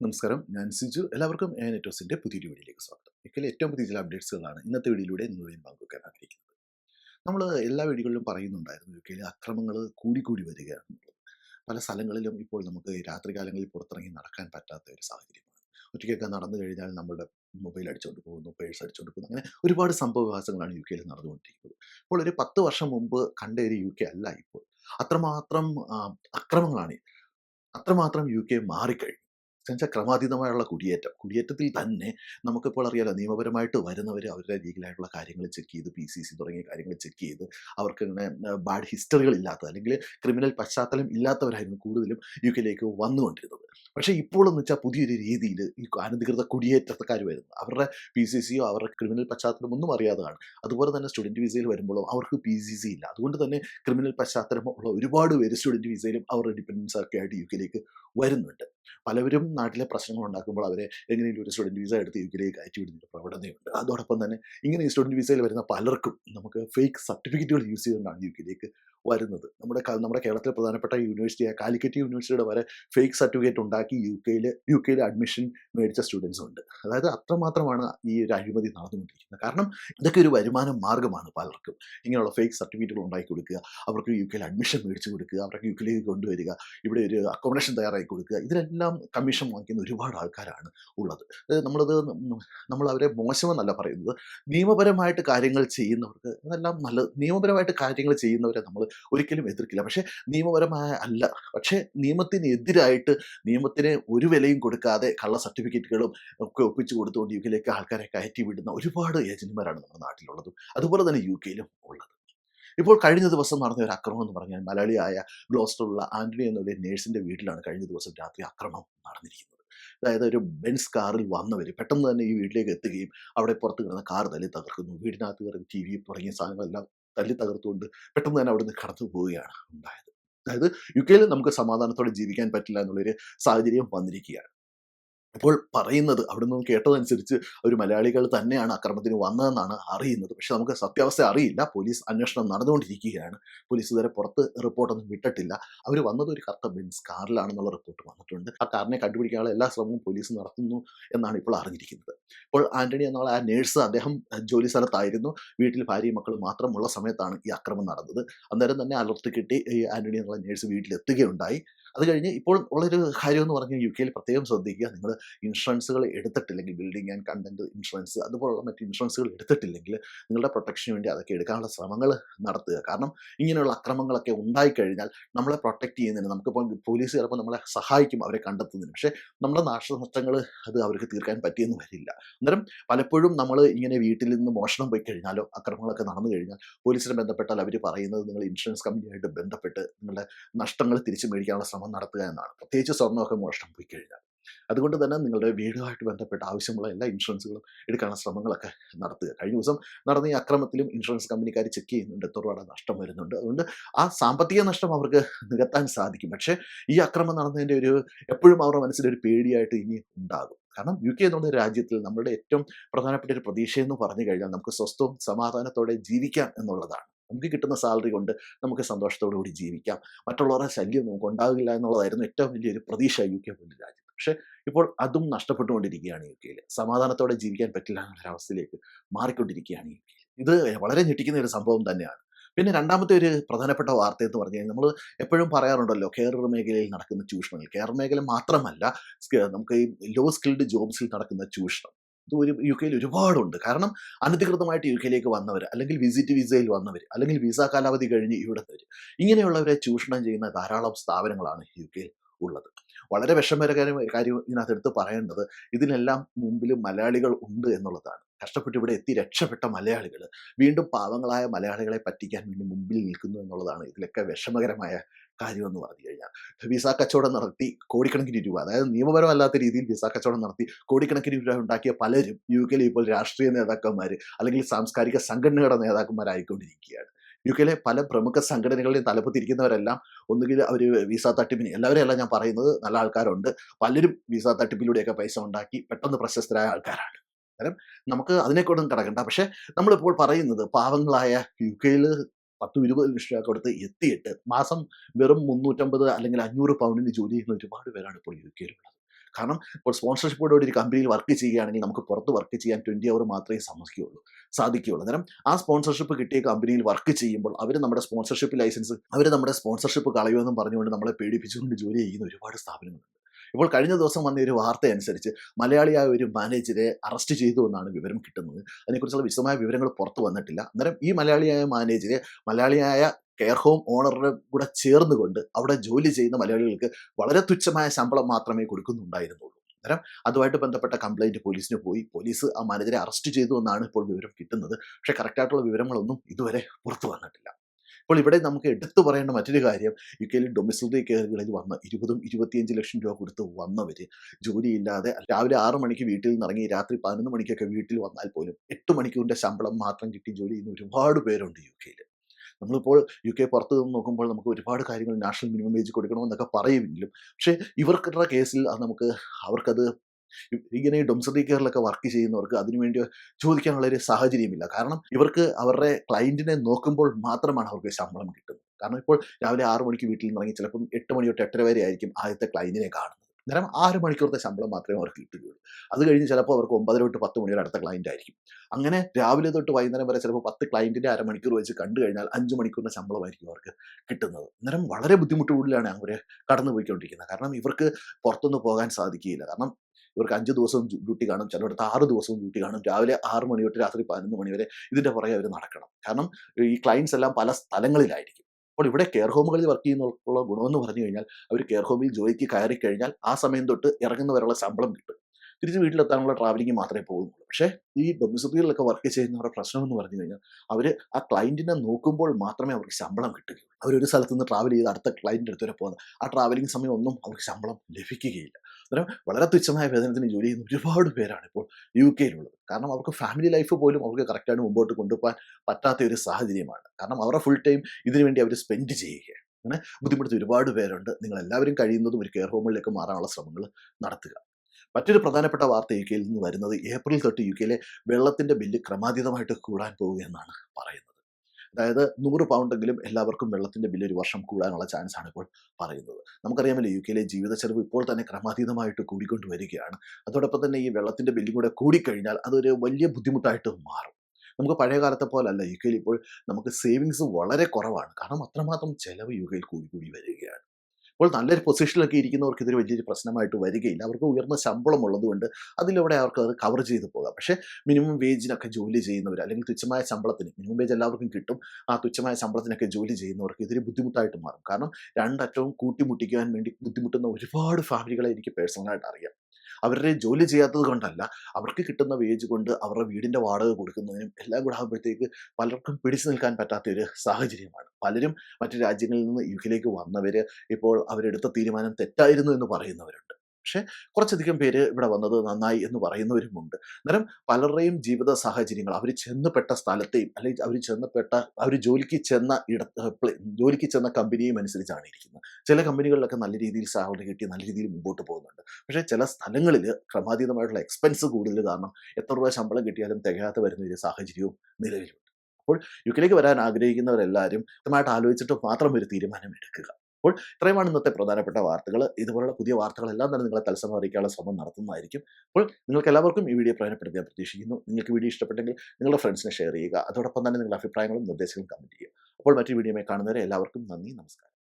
നമസ്കാരം. ഞാൻ സിജു. എല്ലാവർക്കും എ നെറ്റോസിന്റെ പുതിയൊരു വീഡിയോയിലേക്ക് സ്വാഗതം. ഇക്കലെ ഏറ്റവും പുതിയ ചില അപ്ഡേറ്റ്സുകളാണ് ഇന്നത്തെ വീഡിയോയിലൂടെ നിങ്ങളുടെയും പങ്കുവെക്കാൻ ആഗ്രഹിക്കുന്നത്. നമ്മൾ എല്ലാ വീഡിയോകളിലും പറയുന്നുണ്ടായിരുന്നു യു കെയിലെ അക്രമങ്ങൾ കൂടിക്കൂടി വരികയാണ് പല സ്ഥലങ്ങളിലും ഇപ്പോൾ നമുക്ക് രാത്രികാലങ്ങളിൽ പുറത്തിറങ്ങി നടക്കാൻ പറ്റാത്ത ഒരു സാഹചര്യമാണ്. ഒറ്റയ്ക്കൊക്കെ നടന്നു കഴിഞ്ഞാൽ നമ്മുടെ മൊബൈൽ അടിച്ചുകൊണ്ട് പോകുന്നു പേഴ്സ് അടിച്ചുകൊണ്ട് പോകുന്നു അങ്ങനെ ഒരുപാട് സംഭവവികാസങ്ങളാണ് യു കെയിൽ നടന്നുകൊണ്ടിരിക്കുന്നത്. ഇപ്പോൾ ഒരു പത്ത് വർഷം മുമ്പ് കണ്ട ഒരു യു കെ അല്ല ഇപ്പോൾ. അത്രമാത്രം അക്രമങ്ങളാണ്. അത്രമാത്രം യു കെ മാറിക്കഴിഞ്ഞു. എന്നുവെച്ചാൽ ക്രമാതീതമായുള്ള കുടിയേറ്റം. കുടിയേറ്റത്തിൽ തന്നെ നമുക്കിപ്പോൾ അറിയാലോ നിയമപരമായിട്ട് വരുന്നവർ അവരുടെ ലീഗലായിട്ടുള്ള കാര്യങ്ങൾ ചെക്ക് ചെയ്ത് പി സി സി തുടങ്ങിയ കാര്യങ്ങൾ ചെക്ക് ചെയ്ത് അവർക്ക് ഇങ്ങനെ ബാഡ് ഹിസ്റ്ററികൾ ഇല്ലാത്ത അല്ലെങ്കിൽ ക്രിമിനൽ പശ്ചാത്തലം ഇല്ലാത്തവരായിരുന്നു കൂടുതലും യു കെയിലേക്ക് വന്നുകൊണ്ടിരുന്നത്. പക്ഷേ ഇപ്പോൾ എന്ന് വെച്ചാൽ പുതിയൊരു രീതിയിൽ ഈ അനധികൃത കുടിയേറ്റക്കാർ വരുന്നത്. അവരുടെ പി സി സിയോ അവരുടെ ക്രിമിനൽ പശ്ചാത്തലം ഒന്നും അറിയാതെയാണ് അതുപോലെ തന്നെ സ്റ്റുഡന്റ് വിസയിൽ വരുമ്പോഴും അവർക്ക് പി സി സി ഇല്ല. അതുകൊണ്ട് തന്നെ ക്രിമിനൽ പശ്ചാത്തലമുള്ള ഒരുപാട് പേര് സ്റ്റുഡന്റ് വിസയിലും അവരുടെ ഡിപ്പെൻഡൻസ് ഒക്കെ ആയിട്ട് യു കെയിലേക്ക് വരുന്നുണ്ട്. പലവരും നാട്ടിലെ പ്രശ്നങ്ങൾ ഉണ്ടാക്കുമ്പോൾ അവരെ എങ്ങനെയെങ്കിലും ഒരു സ്റ്റുഡന്റ് വിസ എടുത്ത് യു അയച്ചു വിടുന്ന ഒരു പ്രവണതയുണ്ട്. അതോടൊപ്പം തന്നെ ഇങ്ങനെ സ്റ്റുഡന്റ് വിസയിൽ വരുന്ന പലർക്കും നമുക്ക് ഫേക്ക് സർട്ടിഫിക്കറ്റുകൾ യൂസ് ചെയ്തുകൊണ്ടാണ് യു കെയിലേക്ക് വരുന്നത്. നമ്മുടെ നമ്മുടെ കേരളത്തിലെ പ്രധാനപ്പെട്ട യൂണിവേഴ്സിറ്റിയായ കാലിക്കറ്റ് യൂണിവേഴ്സിറ്റിയുടെ വരെ ഫേക്ക് സർട്ടിഫിക്കറ്റ് ഉണ്ടാക്കി യു കെയിൽ യു കെയിൽ അഡ്മിഷൻ മേടിച്ച സ്റ്റുഡൻസും ഉണ്ട്. അതായത് അത്രമാത്രമാണ് ഈ ഒരു അഴിമതി നടന്നുകൊണ്ടിരിക്കുന്നത്. കാരണം ഇതൊക്കെ ഒരു വരുമാന മാർഗമാണ് പലർക്കും. ഇങ്ങനെയുള്ള ഫേക്ക് സർട്ടിഫിക്കറ്റുകൾ ഉണ്ടാക്കി കൊടുക്കുക അവർക്ക് യു കെയിൽ അഡ്മിഷൻ മേടിച്ച് കൊടുക്കുക അവർക്ക് യു കെയിലേക്ക് കൊണ്ടുവരിക ഇവിടെ ഒരു അക്കോമഡേഷൻ തയ്യാറാക്കി കൊടുക്കുക ഇതിലെല്ലാം കമ്മീഷൻ വാങ്ങിക്കുന്ന ഒരുപാട് ആൾക്കാരാണ് ഉള്ളത്. നമ്മളത് നമ്മൾ അവരെ മോശമെന്നല്ല പറയുന്നത്. നിയമപരമായിട്ട് കാര്യങ്ങൾ ചെയ്യുന്നവർക്ക് അതെല്ലാം നല്ല നിയമപരമായിട്ട് കാര്യങ്ങൾ ചെയ്യുന്നവരെ നമ്മൾ ഒരിക്കലും എതിർക്കില്ല. പക്ഷേ നിയമപരമായ അല്ല. പക്ഷേ നിയമത്തിനെതിരായിട്ട് നിയമത്തിന് ഒരു വിലയും കൊടുക്കാതെ കള്ള സർട്ടിഫിക്കറ്റുകളും ഒക്കെ ഒപ്പിച്ച് കൊടുത്തുകൊണ്ട് യു കെയിലേക്ക് ആൾക്കാരെ കയറ്റി വിടുന്ന ഒരുപാട് ഏജന്റുമാരാണ് നമ്മുടെ നാട്ടിലുള്ളതും. അതുപോലെ തന്നെ യു കെയിലും ഉള്ളത്. ഇപ്പോൾ കഴിഞ്ഞ ദിവസം നടന്ന ഒരു അക്രമം എന്ന് പറഞ്ഞാൽ മലയാളിയായ ഗ്ലോസ്റ്ററുള്ള ആന്റണി എന്നുള്ള നേഴ്സിന്റെ വീട്ടിലാണ് കഴിഞ്ഞ ദിവസം രാത്രി അക്രമം നടന്നിരിക്കുന്നത്. അതായത് ഒരു ബെൻസ് കാറിൽ വന്നവർ പെട്ടെന്ന് തന്നെ ഈ വീട്ടിലേക്ക് എത്തുകയും അവിടെ പുറത്ത് കിടന്ന കാർ തല്ലി തകർക്കുന്നു വീടിനകത്ത് കയറി ടി വി തുടങ്ങിയ സാധനങ്ങളെല്ലാം തല്ലി തകർത്തുകൊണ്ട് പെട്ടെന്ന് തന്നെ അവിടുന്ന് കടന്നു പോവുകയാണ് ഉണ്ടായത്. അതായത് യു കെയിൽ നമുക്ക് സമാധാനത്തോടെ ജീവിക്കാൻ പറ്റില്ല എന്നുള്ളൊരു സാഹചര്യം വന്നിരിക്കുകയാണ്. ഇപ്പോൾ പറയുന്നത് അവിടെ നിന്ന് കേട്ടതനുസരിച്ച് ഒരു മലയാളികൾ തന്നെയാണ് അക്രമത്തിന് വന്നതെന്നാണ് അറിയുന്നത്. പക്ഷെ നമുക്ക് സത്യാവസ്ഥ അറിയില്ല. പോലീസ് അന്വേഷണം നടന്നുകൊണ്ടിരിക്കുകയാണ്. പോലീസ് ഇതുവരെ പുറത്ത് റിപ്പോർട്ടൊന്നും വിട്ടിട്ടില്ല. അവർ വന്നത് ഒരു കറുത്ത ബെൻസ് കാറിലാണെന്നുള്ള റിപ്പോർട്ട് വന്നിട്ടുണ്ട്. ആ കാറിനെ കണ്ടുപിടിക്കാനുള്ള എല്ലാ ശ്രമവും പോലീസ് നടത്തുന്നു എന്നാണ് ഇപ്പോൾ അറിഞ്ഞിരിക്കുന്നത്. ഇപ്പോൾ ആന്റണി എന്നുള്ള ആ നേഴ്സ് അദ്ദേഹം ജോലി സ്ഥലത്തായിരുന്നു. വീട്ടിൽ ഭാര്യയും മക്കളും മാത്രമുള്ള സമയത്താണ് ഈ അക്രമം നടന്നത്. അന്നേരം തന്നെ അലർത്ത് കിട്ടി. ഈ ആന്റണി എന്നുള്ള നേഴ്സ് വീട്ടിലെത്തുകയുണ്ടായി. അത് കഴിഞ്ഞ് ഇപ്പോൾ ഉള്ളൊരു കാര്യം എന്ന് പറഞ്ഞാൽ യു കെയിൽ പ്രത്യേകം ശ്രദ്ധിക്കുക. നിങ്ങൾ ഇൻഷുറൻസുകൾ എടുത്തിട്ടില്ലെങ്കിൽ ബിൽഡിംഗ് ആൻഡ് കണ്ടന്റ് ഇൻഷുറൻസ് അതുപോലുള്ള മറ്റ് ഇൻഷുറൻസുകൾ എടുത്തിട്ടില്ലെങ്കിൽ നിങ്ങളുടെ പ്രൊട്ടക്ഷന് വേണ്ടി അതൊക്കെ എടുക്കാനുള്ള ശ്രമങ്ങൾ നടത്തുക. കാരണം ഇങ്ങനെയുള്ള അക്രമങ്ങളൊക്കെ ഉണ്ടായിക്കഴിഞ്ഞാൽ നമ്മളെ പ്രൊട്ടക്റ്റ് ചെയ്യുന്നതിന് നമുക്കിപ്പോൾ പോലീസ് ചിലപ്പോൾ നമ്മളെ സഹായിക്കും അവരെ കണ്ടെത്തുന്നതിന്. പക്ഷേ നമ്മുടെ നാശനഷ്ടങ്ങൾ അത് അവർക്ക് തീർക്കാൻ പറ്റിയെന്ന് വരില്ല. അന്നേരം പലപ്പോഴും നമ്മൾ ഇങ്ങനെ വീട്ടിൽ നിന്ന് മോഷണം പോയി കഴിഞ്ഞാലോ അക്രമങ്ങളൊക്കെ നടന്നു കഴിഞ്ഞാൽ പോലീസിനെ ബന്ധപ്പെട്ടാൽ അവർ പറയുന്നത് നിങ്ങൾ ഇൻഷുറൻസ് കമ്പനിയായിട്ട് ബന്ധപ്പെട്ട് നിങ്ങളുടെ നഷ്ടങ്ങൾ തിരിച്ചു മേടിക്കാനുള്ള നടത്തുക എന്നാണ്. പ്രത്യേകിച്ച് സ്വർണമൊക്കെ മോഷണം പോയി കഴിഞ്ഞാൽ. അതുകൊണ്ട് തന്നെ നിങ്ങളുടെ വീടുമായിട്ട് ബന്ധപ്പെട്ട ആവശ്യമുള്ള എല്ലാ ഇൻഷുറൻസുകളും എടുക്കാനുള്ള ശ്രമങ്ങളൊക്കെ നടത്തുക. കഴിഞ്ഞ ദിവസം നടന്ന ഈ അക്രമത്തിലും ഇൻഷുറൻസ് കമ്പനിക്കാർ ചെക്ക് ചെയ്യുന്നുണ്ട്. എത്ര രൂപയുടെ നഷ്ടം വരുന്നുണ്ട്. അതുകൊണ്ട് ആ സാമ്പത്തിക നഷ്ടം അവർക്ക് നികത്താൻ സാധിക്കും. പക്ഷേ ഈ അക്രമം നടന്നതിന്റെ ഒരു എപ്പോഴും അവരുടെ മനസ്സിലൊരു പേടിയായിട്ട് ഇനി ഉണ്ടാകും. കാരണം യു കെ എന്നുള്ള രാജ്യത്തിൽ നമ്മുടെ ഏറ്റവും പ്രധാനപ്പെട്ട ഒരു പ്രതീക്ഷയെന്ന് പറഞ്ഞു കഴിഞ്ഞാൽ നമുക്ക് സ്വസ്ഥവും സമാധാനത്തോടെ ജീവിക്കാം എന്നുള്ളതാണ്. നമുക്ക് കിട്ടുന്ന സാലറി കൊണ്ട് നമുക്ക് സന്തോഷത്തോടു കൂടി ജീവിക്കാം. മറ്റുള്ളവരുടെ ശല്യം നമുക്ക് ഉണ്ടാകില്ല എന്നുള്ളതായിരുന്നു ഏറ്റവും വലിയൊരു പ്രതീക്ഷ യു കെ പോലുള്ള രാജ്യത്ത്. പക്ഷേ ഇപ്പോൾ അതും നഷ്ടപ്പെട്ടുകൊണ്ടിരിക്കുകയാണ് യു കെയിൽ സമാധാനത്തോടെ ജീവിക്കാൻ പറ്റില്ല എന്നൊരവസ്ഥയിലേക്ക് മാറിക്കൊണ്ടിരിക്കുകയാണ് യു കെയിൽ ഇത് വളരെ ഞെട്ടിക്കുന്ന ഒരു സംഭവം തന്നെയാണ്. പിന്നെ രണ്ടാമത്തെ ഒരു പ്രധാനപ്പെട്ട വാർത്ത എന്ന് പറഞ്ഞു കഴിഞ്ഞാൽ നമ്മൾ എപ്പോഴും പറയാറുണ്ടല്ലോ കെയർ മേഖലയിൽ നടക്കുന്ന ചൂഷണങ്ങൾ. കെയർ മേഖല മാത്രമല്ല നമുക്ക് ഈ ലോ സ്കിൽഡ് ജോബ്സിൽ നടക്കുന്ന ചൂഷണം. ഒരു യു കെയിൽ ഒരുപാടുണ്ട്. കാരണം അനധികൃതമായിട്ട് യു കെയിലേക്ക് വന്നവർ അല്ലെങ്കിൽ വിസിറ്റ് വിസയിൽ വന്നവർ അല്ലെങ്കിൽ വിസ കാലാവധി കഴിഞ്ഞ് ഇവിടുന്നവർ ഇങ്ങനെയുള്ളവരെ ചൂഷണം ചെയ്യുന്ന ധാരാളം സ്ഥാപനങ്ങളാണ് യു കെയിൽ ഉള്ളത്. വളരെ വിഷമകരമായ കാര്യം ഇതിനകത്ത് എടുത്ത് പറയേണ്ടത് ഇതിനെല്ലാം മുമ്പിൽ മലയാളികൾ ഉണ്ട് എന്നുള്ളതാണ്. കഷ്ടപ്പെട്ട് ഇവിടെ എത്തി രക്ഷപ്പെട്ട മലയാളികൾ വീണ്ടും പാവങ്ങളായ മലയാളികളെ പറ്റിക്കാൻ വേണ്ടി മുമ്പിൽ നിൽക്കുന്നു എന്നുള്ളതാണ് ഇതിലൊക്കെ വിഷമകരമായ കാര്യമെന്ന് പറഞ്ഞു കഴിഞ്ഞാൽ വിസ കച്ചവടം നടത്തി കോടിക്കണക്കിന് രൂപ അതായത് നിയമപരമല്ലാത്ത രീതിയിൽ വിസ കച്ചവടം നടത്തി കോടിക്കണക്കിന് രൂപ ഉണ്ടാക്കിയ പലരും യു കെയിൽ ഇപ്പോൾ രാഷ്ട്രീയ നേതാക്കന്മാർ അല്ലെങ്കിൽ സാംസ്കാരിക സംഘടനകളുടെ നേതാക്കന്മാരായിക്കൊണ്ടിരിക്കുകയാണ്. യു കെയിലെ പല പ്രമുഖ സംഘടനകളുടെയും തലപ്പത്തിരിക്കുന്നവരെല്ലാം ഒന്നുകിൽ അവർ വിസ തട്ടിപ്പിന് എല്ലാവരെയല്ല ഞാൻ പറയുന്നത് നല്ല ആൾക്കാരുണ്ട്. പലരും വിസ തട്ടിപ്പിലൂടെയൊക്കെ പൈസ ഉണ്ടാക്കി പെട്ടെന്ന് പ്രശസ്തരായ ആൾക്കാരാണ്. കാരണം നമുക്ക് അതിനെക്കൊണ്ടും കിടക്കണ്ട. പക്ഷെ നമ്മളിപ്പോൾ പറയുന്നത് പാവങ്ങളായ യു കെയിൽ പത്തും ഇരുപത് ലക്ഷം രൂപ കൊടുത്ത് എത്തിയിട്ട് മാസം വെറും മുന്നൂറ്റമ്പത് അല്ലെങ്കിൽ അഞ്ഞൂറ് പൗണ്ടിന് ജോലി ചെയ്യുന്ന ഒരുപാട് പേരാണ് ഇപ്പോൾ യു കെയിലുള്ളത്. കാരണം ഇപ്പോൾ സ്പോൺസർഷിപ്പോടുകൂടി ഒരു കമ്പനിയിൽ വർക്ക് ചെയ്യുകയാണെങ്കിൽ നമുക്ക് പുറത്ത് വർക്ക് ചെയ്യാൻ ട്വന്റി അവർ മാത്രമേ സമ്മതിക്കുകയുള്ളൂ സാധിക്കുകയുള്ളൂ. അന്നേരം ആ സ്പോൺസർഷിപ്പ് കിട്ടിയ കമ്പനിയിൽ വർക്ക് ചെയ്യുമ്പോൾ അവർ നമ്മുടെ സ്പോൺസർഷിപ്പ് ലൈസൻസ് അവർ നമ്മുടെ സ്പോൺസർഷിപ്പ് കളയുമെന്നും പറഞ്ഞുകൊണ്ട് നമ്മളെ പേടിപ്പിച്ചുകൊണ്ട് ജോലി ചെയ്യുന്ന ഒരുപാട് സ്ഥാപനങ്ങളുണ്ട്. ഇപ്പോൾ കഴിഞ്ഞ ദിവസം വന്ന ഒരു വാർത്ത അനുസരിച്ച് മലയാളിയായ ഒരു മാനേജരെ അറസ്റ്റ് ചെയ്തു എന്നാണ് വിവരം കിട്ടുന്നത്. അതിനെക്കുറിച്ചുള്ള വിശദമായ വിവരങ്ങൾ പുറത്തു വന്നിട്ടില്ല. അന്നേരം ഈ മലയാളിയായ മാനേജരെ മലയാളിയായ കെയർ ഹോം ഓണറുടെ കൂടെ ചേർന്നുകൊണ്ട് അവിടെ ജോലി ചെയ്യുന്ന മലയാളികൾക്ക് വളരെ തുച്ഛമായ ശമ്പളം മാത്രമേ കൊടുക്കുന്നുണ്ടായിരുന്നുള്ളൂ. അന്നേരം അതുമായിട്ട് ബന്ധപ്പെട്ട കംപ്ലൈന്റ് പോലീസിന് പോയി. പോലീസ് ആ മാനേജരെ അറസ്റ്റ് ചെയ്തു എന്നാണ് ഇപ്പോൾ വിവരം കിട്ടുന്നത്. പക്ഷേ കറക്റ്റായിട്ടുള്ള വിവരങ്ങളൊന്നും ഇതുവരെ പുറത്തു വന്നിട്ടില്ല. അപ്പോൾ ഇവിടെ നമുക്ക് എടുത്തു പറയേണ്ട മറ്റൊരു കാര്യം യു കെയിൽ ഡൊമിസിലറി കെയറുകളിൽ വന്ന് ഇരുപതും ഇരുപത്തിയഞ്ച് ലക്ഷം രൂപ കൊടുത്ത് വന്നവർ ജോലിയില്ലാതെ രാവിലെ ആറ് മണിക്ക് വീട്ടിൽ നിന്ന് ഇറങ്ങി രാത്രി പതിനൊന്ന് മണിക്കൊക്കെ വീട്ടിൽ വന്നാൽ പോലും എട്ട് മണിക്കൂറിന്റെ ശമ്പളം മാത്രം കിട്ടി ജോലി ചെയ്യുന്ന ഒരുപാട് പേരുണ്ട് യു കെയിൽ നമ്മളിപ്പോൾ യു കെ പുറത്തു നിന്ന് നോക്കുമ്പോൾ നമുക്ക് ഒരുപാട് കാര്യങ്ങൾ നാഷണൽ മിനിമം വേജ് കൊടുക്കണമെന്നൊക്കെ പറയുമെങ്കിലും പക്ഷേ ഇവർക്കുള്ള കേസിൽ അത് നമുക്ക് അവർക്കത് ഇങ്ങനെ ഈ ഡൊംസറി കെയറിലൊക്കെ വർക്ക് ചെയ്യുന്നവർക്ക് അതിനുവേണ്ടി ചോദിക്കാനുള്ള ഒരു സാഹചര്യമില്ല. കാരണം ഇവർക്ക് അവരുടെ ക്ലയന്റിനെ നോക്കുമ്പോൾ മാത്രമാണ് അവർക്ക് ശമ്പളം കിട്ടുന്നത്. കാരണം ഇപ്പോൾ രാവിലെ ആറ് മണിക്ക് വീട്ടിൽ നിന്ന് ഇറങ്ങി ചിലപ്പം എട്ട് മണി തൊട്ട് എട്ടര വരെ ആയിരിക്കും ആദ്യത്തെ ക്ലയന്റിനെ കാണുന്നത്. അന്നേരം ആറ് മണിക്കൂറത്തെ ശമ്പളം മാത്രമേ അവർക്ക് കിട്ടുകയുള്ളൂ. അത് കഴിഞ്ഞ് ചിലപ്പോൾ അവർക്ക് ഒമ്പതര തൊട്ട് പത്ത് മണി വരെ അടുത്ത ക്ലയന്റ് ആയിരിക്കും. അങ്ങനെ രാവിലെ തൊട്ട് വൈകുന്നേരം വരെ ചിലപ്പോൾ പത്ത് ക്ലയന്റിന്റെ അരമണിക്കൂർ വെച്ച് കണ്ടു കഴിഞ്ഞാൽ അഞ്ച് മണിക്കൂറിന്റെ ശമ്പളമായിരിക്കും അവർക്ക് കിട്ടുന്നത്. അന്നേരം വളരെ ബുദ്ധിമുട്ടുകൂടിയാണ് അവർ കടന്നു പോയിക്കൊണ്ടിരിക്കുന്നത് കാരണം ഇവർക്ക് പുറത്തൊന്നും പോകാൻ സാധിക്കുകയില്ല. കാരണം ഇവർക്ക് അഞ്ച് ദിവസവും ഡ്യൂട്ടി കാണും. ചിലയിടത്ത് ആറ് ദിവസവും ഡ്യൂട്ടി കാണും. രാവിലെ ആറ് മണി തൊട്ട് രാത്രി പതിനൊന്ന് മണി വരെ ഇതിന്റെ പുറകെ അവർ നടക്കണം. കാരണം ഈ ക്ലയൻസ് എല്ലാം പല സ്ഥലങ്ങളിലായിരിക്കും. അപ്പോൾ ഇവിടെ കെയർ ഹോമുകളിൽ വർക്ക് ചെയ്യുന്നവർക്കുള്ള ഗുണമെന്ന് പറഞ്ഞു കഴിഞ്ഞാൽ അവർ കെയർ ഹോമിൽ ജോലിക്ക് കയറി കഴിഞ്ഞാൽ ആ സമയം തൊട്ട് ഇറങ്ങുന്നവരുള്ള ശമ്പളം കിട്ടും. തിരിച്ച് വീട്ടിലെത്താനുള്ള ട്രാവലിംഗ് മാത്രമേ പോകുന്നുള്ളൂ. പക്ഷേ ഈ ഡൊമിസിബിളിലൊക്കെ വർക്ക് ചെയ്യുന്നവരുടെ പ്രശ്നം എന്ന് പറഞ്ഞു കഴിഞ്ഞാൽ അവർ ആ ക്ലയന്റിനെ നോക്കുമ്പോൾ മാത്രമേ അവർക്ക് ശമ്പളം കിട്ടുകയുള്ളൂ. അവരൊരു സ്ഥലത്ത് നിന്ന് ട്രാവൽ ചെയ്ത് അടുത്ത ക്ലയന്റിന്റെ അടുത്ത് വരെ പോകുന്നത് ആ ട്രാവലിംഗ് സമയം ഒന്നും അവർക്ക് ശമ്പളം ലഭിക്കുകയില്ല. അന്നേരം വളരെ തുച്ഛമായ വേതനത്തിന് ജോലി ചെയ്യുന്ന ഒരുപാട് പേരാണ് ഇപ്പോൾ യു കെയിലുള്ളത്. കാരണം അവർക്ക് ഫാമിലി ലൈഫ് പോലും അവർക്ക് കറക്റ്റായിട്ട് മുമ്പോട്ട് കൊണ്ടുപോകാൻ പറ്റാത്ത ഒരു സാഹചര്യമാണ്. കാരണം അവരുടെ ഫുൾ ടൈം ഇതിനു വേണ്ടി അവർ സ്പെൻഡ് ചെയ്യുകയാണ്. അങ്ങനെ ബുദ്ധിമുട്ടുന്ന ഒരുപാട് പേരുണ്ട്. നിങ്ങൾ എല്ലാവരും കഴിയുന്നതും ഒരു കെയർ ഹോമിലേക്ക് മാറാനുള്ള ശ്രമങ്ങൾ നടത്തുക. മറ്റൊരു പ്രധാനപ്പെട്ട വാർത്ത യു കെയിൽ നിന്ന് വരുന്നത് ഏപ്രിൽ തൊട്ട് യു കെയിലെ വെള്ളത്തിന്റെ ബില്ല് ക്രമാതീതമായിട്ട് കൂടാൻ പോവുകയെന്നാണ് പറയുന്നത്. അതായത് നൂറ് പൗണ്ടെങ്കിലും എല്ലാവർക്കും വെള്ളത്തിന്റെ ബില്ല് ഒരു വർഷം കൂടാനുള്ള ചാൻസ് ആണ് ഇപ്പോൾ പറയുന്നത്. നമുക്കറിയാമല്ലോ യു കെയിലെ ജീവിത ചെലവ് ഇപ്പോൾ തന്നെ ക്രമാതീതമായിട്ട് കൂടിക്കൊണ്ട് വരികയാണ്. അതോടൊപ്പം തന്നെ ഈ വെള്ളത്തിന്റെ ബില്ലും കൂടെ കൂടിക്കഴിഞ്ഞാൽ അതൊരു വലിയ ബുദ്ധിമുട്ടായിട്ട് മാറും. നമുക്ക് പഴയ കാലത്തെ പോലല്ല. യു കെയിൽ ഇപ്പോൾ നമുക്ക് സേവിങ്സ് വളരെ കുറവാണ്. കാരണം അത്രമാത്രം ചിലവ് യു കെയിൽ കൂടി കൂടി വരികയാണ്. അപ്പോൾ നല്ലൊരു പൊസിഷനിലൊക്കെ ഇരിക്കുന്നവർക്ക് ഇതൊരു വലിയൊരു പ്രശ്നമായിട്ട് വരികയില്ല. അവർക്ക് ഉയർന്ന ശമ്പളം ഉള്ളതുകൊണ്ട് അതിലൂടെ അവർക്ക് അത് കവർ ചെയ്ത് പോകാം. പക്ഷേ മിനിമം വേജിനൊക്കെ ജോലി ചെയ്യുന്നവർ അല്ലെങ്കിൽ തുച്ഛമായ ശമ്പളത്തിന് മിനിമം വേജ് എല്ലാവർക്കും കിട്ടും. ആ തുച്ഛമായ ശമ്പളത്തിനൊക്കെ ജോലി ചെയ്യുന്നവർക്ക് ഇതൊരു ബുദ്ധിമുട്ടായിട്ട് മാറും. കാരണം രണ്ടറ്റവും കൂട്ടിമുട്ടിക്കുവാൻ വേണ്ടി ബുദ്ധിമുട്ടുന്ന ഒരുപാട് ഫാമിലികളെ എനിക്ക് പേഴ്സണലായിട്ട് അറിയാം. അവരുടെ ജോലി ചെയ്യാത്തത് കൊണ്ടല്ല അവർക്ക് കിട്ടുന്ന വേജ് കൊണ്ട് അവരുടെ വീടിന്റെ വാടക കൊടുക്കുന്നതിനും എല്ലാം കൂടെ ആകുമ്പോഴത്തേക്ക് പലർക്കും പിടിച്ചു നിൽക്കാൻ പറ്റാത്ത ഒരു സാഹചര്യമാണ്. പലരും മറ്റു രാജ്യങ്ങളിൽ നിന്ന് യു കെയിലേക്ക് വന്നവർ ഇപ്പോൾ അവരെടുത്ത തീരുമാനം തെറ്റായിരുന്നു എന്ന് പറയുന്നവരുണ്ട്. പക്ഷേ കുറച്ചധികം പേര് ഇവിടെ വന്നത് നന്നായി എന്ന് പറയുന്നവരുമുണ്ട്. അന്നേരം പലരുടെയും ജീവിത സാഹചര്യങ്ങൾ അവർ ചെന്നപ്പെട്ട സ്ഥലത്തെയും അല്ലെങ്കിൽ അവർ ചെന്നപ്പെട്ട അവർ ജോലിക്ക് ചെന്ന ഇട ജോലിക്ക് ചെന്ന കമ്പനിയും അനുസരിച്ചാണ് ഇരിക്കുന്നത്. ചില കമ്പനികളിലൊക്കെ നല്ല രീതിയിൽ സാലറി കിട്ടി നല്ല രീതിയിൽ മുമ്പോട്ട് പോകുന്നുണ്ട്. പക്ഷേ ചില സ്ഥലങ്ങളിൽ ക്രമാതീതമായിട്ടുള്ള എക്സ്പെൻസ് കൂടുതൽ കാരണം എത്ര രൂപ ശമ്പളം കിട്ടിയാലും തികയാതെ വരുന്ന ഒരു സാഹചര്യവും നിലവിലുണ്ട്. അപ്പോൾ യു കെയിലേക്ക് വരാൻ ആഗ്രഹിക്കുന്നവരെല്ലാവരും കൃത്യമായിട്ട് ആലോചിച്ചിട്ട് മാത്രം ഒരു തീരുമാനം എടുക്കുക. അപ്പോൾ ഇത്രയുമാണ് ഇന്നത്തെ പ്രധാനപ്പെട്ട വാർത്തകൾ ഇതുപോലുള്ള പുതിയ വാർത്തകളെല്ലാം തന്നെ നിങ്ങളെ തത്സമയം അറിയിക്കാനുള്ള ശ്രമം നടത്തുന്നതായിരിക്കും. അപ്പോൾ നിങ്ങൾക്ക് എല്ലാവർക്കും ഈ വീഡിയോ പ്രയോജനപ്പെടുത്തി ഞാൻ പ്രതീക്ഷിക്കുന്നു. നിങ്ങൾക്ക് വീഡിയോ ഇഷ്ടപ്പെട്ടെങ്കിൽ നിങ്ങളുടെ ഫ്രണ്ട്സിനെ ഷെയർ ചെയ്യുക. അതോടൊപ്പം തന്നെ നിങ്ങളുടെ അഭിപ്രായങ്ങളും നിർദ്ദേശങ്ങളും കമന്റ് ചെയ്യുക. അപ്പോൾ മറ്റൊരു വീഡിയോയെ കാണുന്നവരെ എല്ലാവർക്കും നന്ദി നമസ്കാരം.